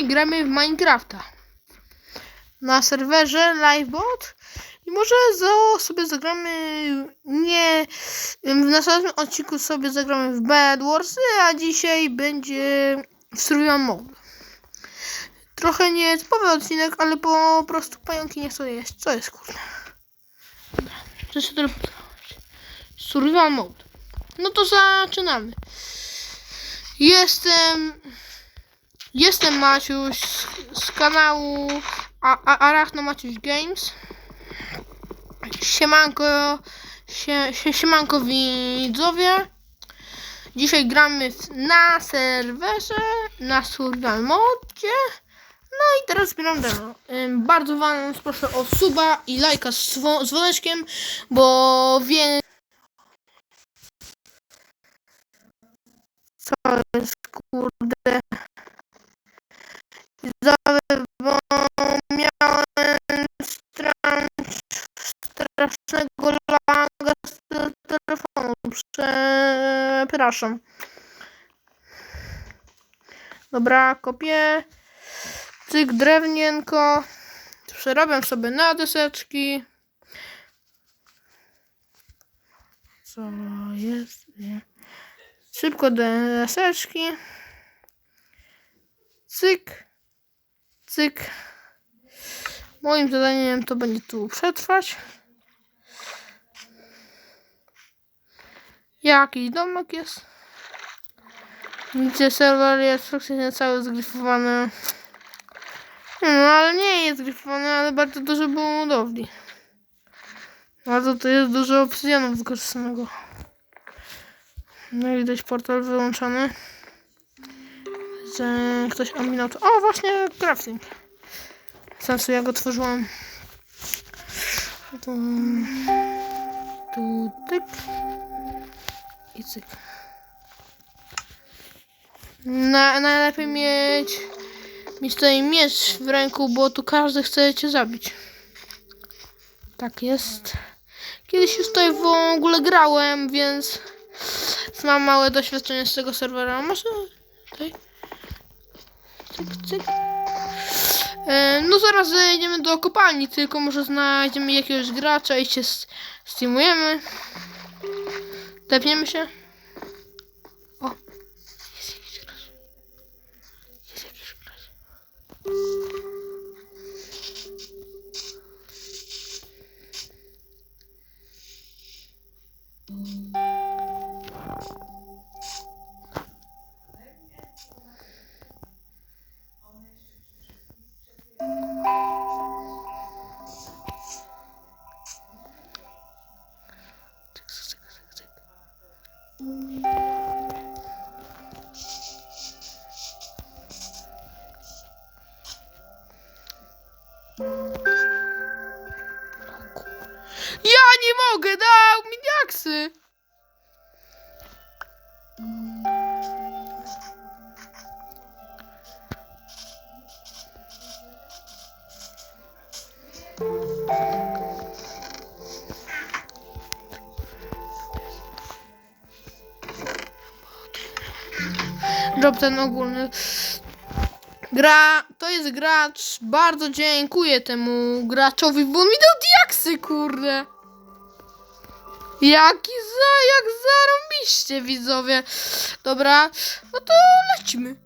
gramy w Minecrafta. Na serwerze Livebot. I może zo sobie zagramy nie w następnym odcinku sobie zagramy w Bad Warsy, a dzisiaj będzie w Survival Mode. Trochę nie typowy odcinek, ale po prostu pająki nie chcą jeść. Co jest kurde? To się teleportować. Survival Mode. No to zaczynamy. Jestem Jestem Maciuś z, z kanału Arachno Maciuś Games. Siemanko, sie, sie, siemanko widzowie. Dzisiaj gramy na serwerze, na survival modzie. No i teraz zbieram demo. Bardzo wam proszę o suba i lajka z dzwo- dzwoneczkiem, bo wiem... Co jest kurde... Przepraszam. Dobra, kopię. Cyk, drewnienko. Przerobiam sobie na deseczki. Co jest? Szybko deseczki. Cyk. Cyk. Moim zadaniem to będzie tu przetrwać. Jakiś domek jest. Gdzie serwer jest praktycznie cały zgryfowany. No ale nie jest zgryfowany, ale bardzo dużo było budowli. Bardzo to jest dużo obsydianu wykorzystanego. No i widać portal wyłączony. Że ktoś ominął to. O, właśnie crafting. Sensu, ja go tworzyłam. Tu, tu, tyk. I cyk. Na, najlepiej mieć, mieć tutaj miecz w ręku, bo tu każdy chce cię zabić. Tak jest. Kiedyś już tutaj w ogóle grałem, więc mam małe doświadczenie z tego serwera. Może tutaj. Cyk, cyk. E, No zaraz zejdziemy do kopalni, tylko może znajdziemy jakiegoś gracza i się s- streamujemy. Tepniemy się. O. Ja nie mogę, dał mi diaksy. Drop ten ogólny. Gra, to jest gracz. Bardzo dziękuję temu graczowi, bo mi dał diaksy, kurde. Jaki za, jak zarąbiście, widzowie. Dobra, no to lecimy.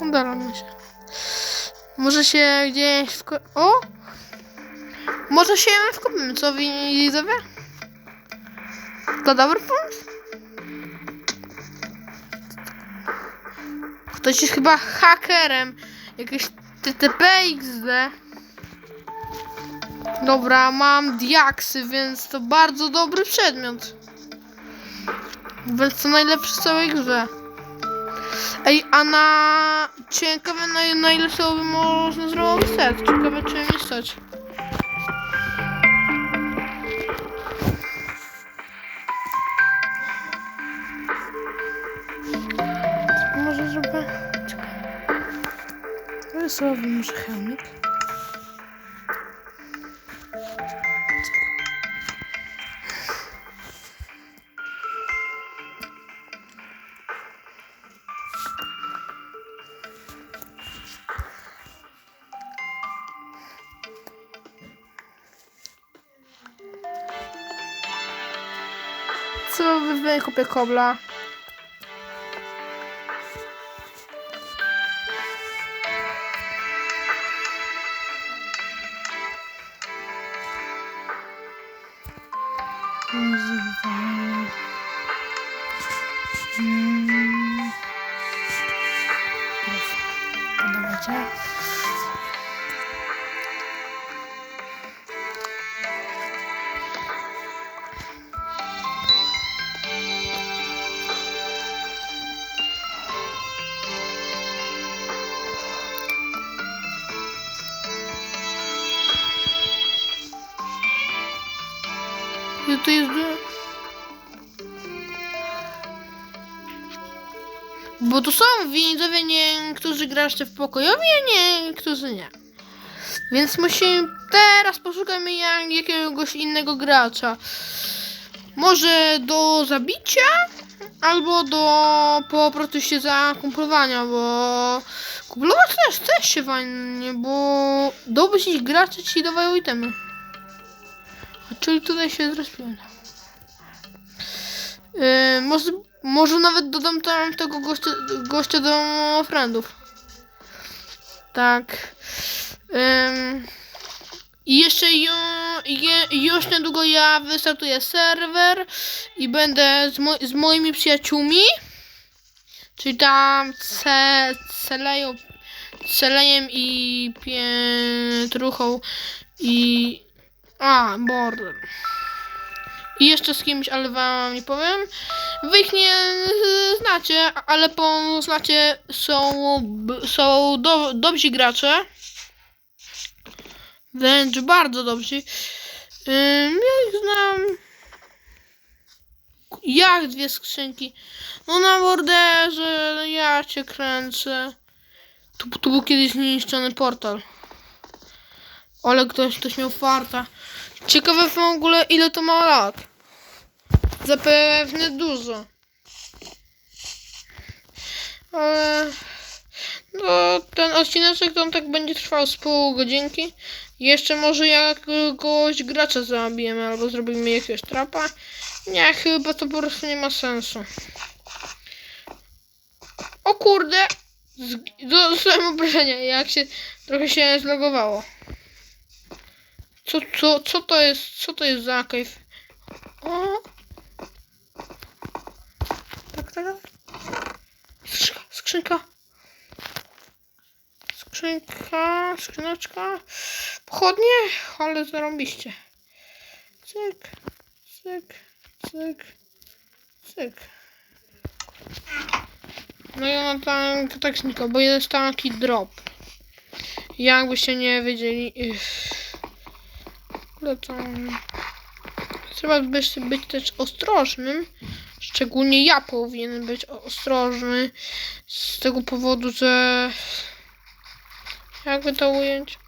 Udalamy się. Może się gdzieś w... ko- O! Może się wkopimy, co widzowie? To dobry pomysł? Ktoś jest chyba hakerem. Jakieś TTP XD. Dobra, mam diaksy, więc to bardzo dobry przedmiot. Więc to najlepszy z całej grze. Ej, a na... Ciekawe na, na ile sobie można zrobić set. Ciekawe czy mnie stać. sobie może hełmik. Co wykupię kobla? Müzik I to jest Bo to są widzowie niektórzy gracze w pokojowi, a niektórzy nie. Więc musimy teraz poszukajmy jak, jakiegoś innego gracza. Może do zabicia, albo do po prostu się zakumplowania, bo kumplować też, też się fajnie, bo dobrzy gracze ci dawają itemy. Czyli tutaj się zrespiłem. Yy, może, może nawet dodam tam tego gościa, gościa do friendów. Tak. I jeszcze ju, je, już niedługo ja wystartuję serwer i będę z, mo, z moimi przyjaciółmi. Czyli tam ce, celeją, celejem i pietruchą i... A, border. I jeszcze z kimś, ale wam nie powiem. Wy ich nie e, znacie, ale poznacie, są, b- są do, dobrzy gracze. Wręcz bardzo dobrzy. Ja ich znam. Jak dwie skrzynki? No na borderze, ja cię kręcę. Tu, tu był kiedyś zniszczony portal. Ale ktoś, ktoś miał farta. Ciekawe w ogóle ile to ma lat. Zapewne dużo. Ale no, ten odcineczek on tak będzie trwał z pół godzinki. Jeszcze może jakiegoś gracza zabijemy albo zrobimy jakiegoś trapa. Nie, chyba to po prostu nie ma sensu. O kurde! Dostałem obrażenia, jak się trochę się zlogowało. Co, co, co to jest? Co to jest za cave? O! Tak, tak. Skrzynka, skrzynka. Skrzynka, skrzyneczka. Pochodnie, ale zarąbiście. Cyk, cyk, cyk, cyk. No i ona tam tak znika, bo jest taki drop. Jakbyście nie wiedzieli. Ale to... Trzeba być, być też ostrożnym. Szczególnie ja powinienem być ostrożny. Z tego powodu, że... Jakby to ująć?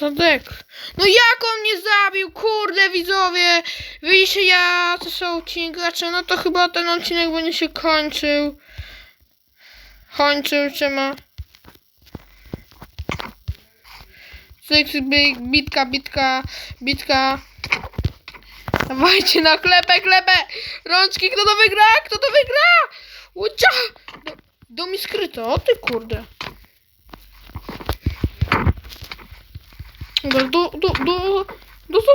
Dek? No jak on mnie zabił? Kurde widzowie! Widzicie ja to są odcinkacze, no to chyba ten odcinek będzie się kończył. Kończył się ma. Bitka, bitka, bitka. Dawajcie na klepę, klepę! Rączki, kto to wygra? Kto to wygra? Łucia! Do, do mi skryto, o ty kurde. Dobra, do, do, do, do, do.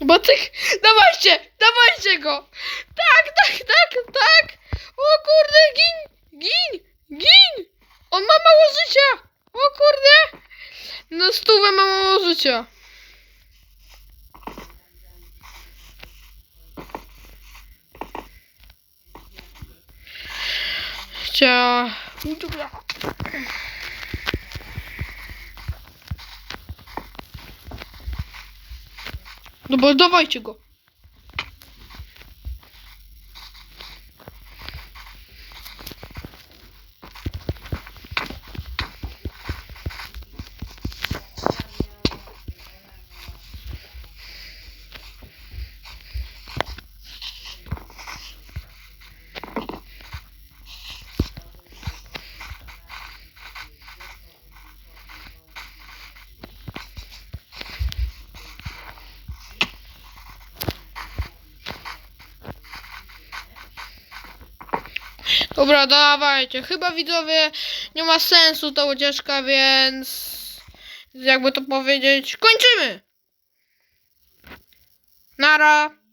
Batyk, dawajcie, dawajcie go! Tak, tak, tak, tak! O kurde, gin, gin, gin! On ma mało życia! O kurde! Na stówę ma mało życia. Cia... Dobra, dawajcie go. Dobra, dawajcie. Chyba widzowie nie ma sensu ta ucieczka, więc jakby to powiedzieć, kończymy. Nara.